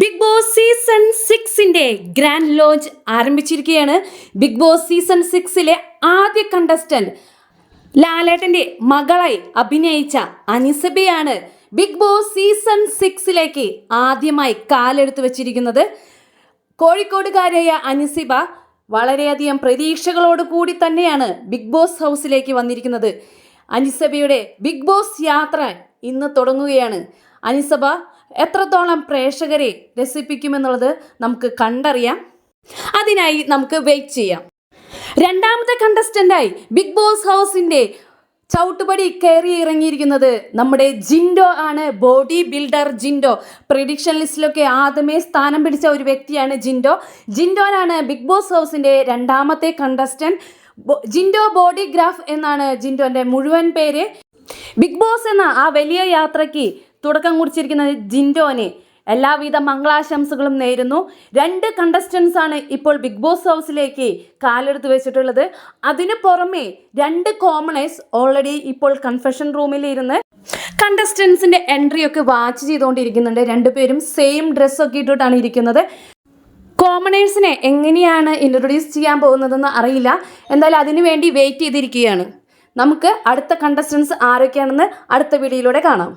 Big boss season സിക്സിന്റെ grand launch ആരംഭിച്ചിരിക്കുകയാണ്. Big boss season സിക്സിലെ ആദ്യ കണ്ടസ്റ്റന്റ് ലാലേട്ടന്റെ മകളായി അഭിനയിച്ച അനിസബയാണ് ബിഗ് ബോസ് സീസൺ സിക്സിലേക്ക് ആദ്യമായി കാലെടുത്ത് വെച്ചിരിക്കുന്നത്. കോഴിക്കോടുകാരിയായ അനിസിബ വളരെയധികം പ്രതീക്ഷകളോട് കൂടി തന്നെയാണ് ബിഗ് ബോസ് ഹൗസിലേക്ക് വന്നിരിക്കുന്നത്. അനിസബയുടെ ബിഗ് ബോസ് യാത്ര ഇന്ന് തുടങ്ങുകയാണ്. അനിസബ എത്രത്തോളം പ്രേക്ഷകരെ രസിപ്പിക്കുമെന്നുള്ളത് നമുക്ക് കണ്ടറിയാം. അതിനായി നമുക്ക് വെയിറ്റ് ചെയ്യാം. രണ്ടാമത്തെ കണ്ടസ്റ്റന്റായി ബിഗ് ബോസ് ഹൗസിന്റെ ചവിട്ടുപടി കയറി ഇറങ്ങിയിരിക്കുന്നത് നമ്മുടെ ജിൻഡോ ആണ്. Body builder Jinto. പ്രിഡിക്ഷൻ ലിസ്റ്റിലൊക്കെ ആദ്യമേ സ്ഥാനം പിടിച്ച ഒരു വ്യക്തിയാണ് ജിൻഡോ. ജിൻഡോനാണ് ബിഗ് ബോസ് ഹൗസിന്റെ രണ്ടാമത്തെ കണ്ടസ്റ്റന്റ് ജിൻഡോ ബോഡി ഗ്രാഫ് എന്നാണ് ജിൻഡോന്റെ മുഴുവൻ പേര്. ബിഗ് ബോസ് എന്ന ആ വലിയ യാത്രയ്ക്ക് തുടക്കം കുറിച്ചിരിക്കുന്നത് ജിൻഡോനെ. എല്ലാവിധ മംഗളാശംസകളും നേരുന്നു. രണ്ട് കണ്ടസ്റ്റൻസ് ആണ് ഇപ്പോൾ ബിഗ് ബോസ് ഹൗസിലേക്ക് കാലെടുത്ത് വെച്ചിട്ടുള്ളത്. അതിനു പുറമെ രണ്ട് കോമണേഴ്സ് ഓൾറെഡി ഇപ്പോൾ കൺഫെഷൻ റൂമിൽ ഇരുന്ന് കണ്ടസ്റ്റൻസിന്റെ എൻട്രി ഒക്കെ വാച്ച് ചെയ്തുകൊണ്ടിരിക്കുന്നുണ്ട്. രണ്ടുപേരും സെയിം ഡ്രസ്സൊക്കെ ഇട്ടിട്ടാണ് ഇരിക്കുന്നത്. കോമണേഴ്സിനെ എങ്ങനെയാണ് ഇൻട്രൊഡ്യൂസ് ചെയ്യാൻ പോകുന്നതെന്ന് അറിയില്ല. എന്തായാലും അതിനുവേണ്ടി വെയിറ്റ് ചെയ്തിരിക്കുകയാണ്. നമുക്ക് അടുത്ത കണ്ടസ്റ്റൻസ് ആരൊക്കെയാണെന്ന് അടുത്ത വീഡിയോയിലൂടെ കാണാം.